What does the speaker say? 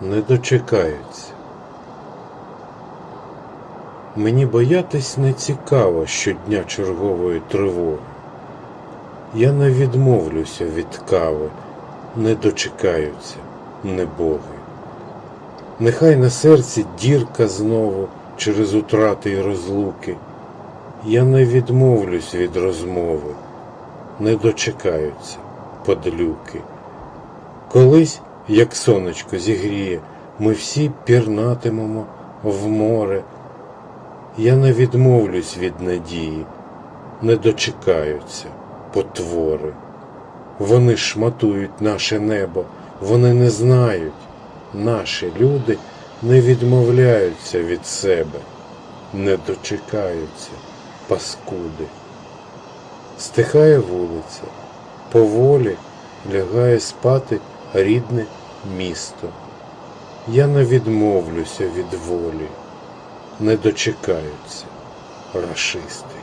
не дочекаються. Мені боятись не цікаво щодня чергової тривоги. Я не відмовлюся від кави, не дочекаються, не боги. Нехай на серці дірка знову через утрати й розлуки. Я не відмовлюсь від розмови, не дочекаються подлюки. Колись, як сонечко зігріє, ми всі пірнатимемо в море. Я не відмовлюсь від надії, не дочекаються потвори. Вони шматують наше небо, вони не знають. Наші люди не відмовляються від себе, не дочекаються паскуди. Стихає вулиця, поволі лягає спати рідне місто. Я не відмовлюся від волі, не дочекаються рашисти.